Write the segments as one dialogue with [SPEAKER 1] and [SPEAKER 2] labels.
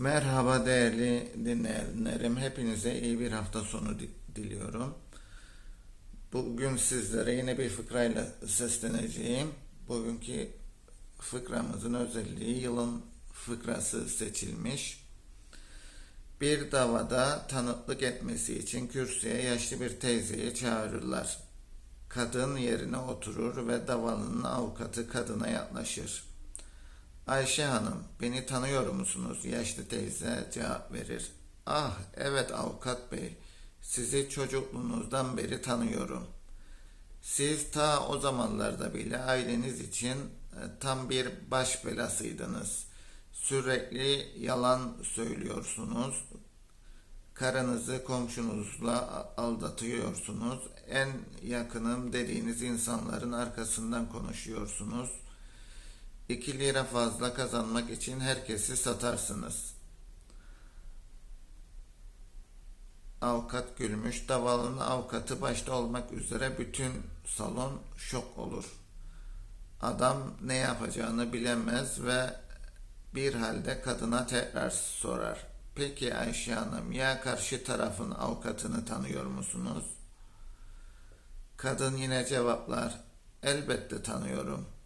[SPEAKER 1] Merhaba değerli dinleyenlerim. Hepinize iyi bir hafta sonu di- diliyorum. Bugün sizlere yine bir fıkrayla sesleneceğim. Bugünkü fıkramızın özelliği yılın fıkrası seçilmiş. Bir davada tanıklık etmesi için kürsüye yaşlı bir teyzeyi çağırırlar. Kadın yerine oturur ve davalının avukatı kadına yaklaşır. Ayşe Hanım, beni tanıyor musunuz? Yaşlı teyze cevap verir. Ah, evet avukat bey, sizi çocukluğunuzdan beri tanıyorum. Siz ta o zamanlarda bile aileniz için e, tam bir baş belasıydınız. Sürekli yalan söylüyorsunuz. Karınızı komşunuzla aldatıyorsunuz. En yakınım dediğiniz insanların arkasından konuşuyorsunuz. 2 lira fazla kazanmak için herkesi satarsınız. Avukat gülmüş. Davalının avukatı başta olmak üzere bütün salon şok olur. Adam ne yapacağını bilemez ve bir halde kadına tekrar sorar. Peki Ayşe Hanım ya karşı tarafın avukatını tanıyor musunuz? Kadın yine cevaplar. Elbette tanıyorum.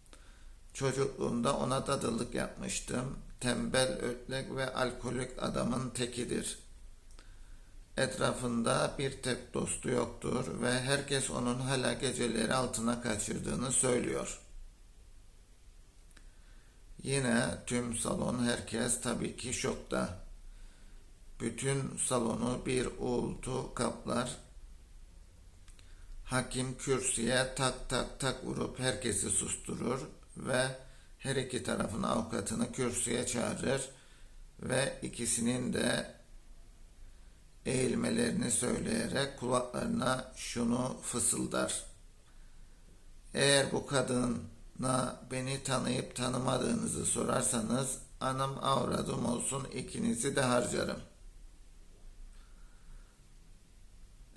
[SPEAKER 1] Çocukluğumda ona dadılık yapmıştım. Tembel, ötlek ve alkolik adamın tekidir. Etrafında bir tek dostu yoktur ve herkes onun hala geceleri altına kaçırdığını söylüyor. Yine tüm salon herkes tabii ki şokta. Bütün salonu bir uğultu kaplar. Hakim kürsüye tak tak tak vurup herkesi susturur ve her iki tarafın avukatını kürsüye çağırır ve ikisinin de eğilmelerini söyleyerek kulaklarına şunu fısıldar. Eğer bu kadına beni tanıyıp tanımadığınızı sorarsanız anam avradım olsun ikinizi de harcarım.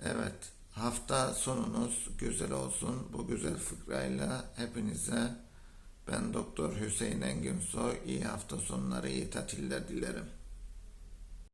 [SPEAKER 1] Evet, hafta sonunuz güzel olsun. Bu güzel fıkrayla hepinize ben Doktor Hüseyin Engin Soy iyi hafta sonları, iyi tatiller dilerim.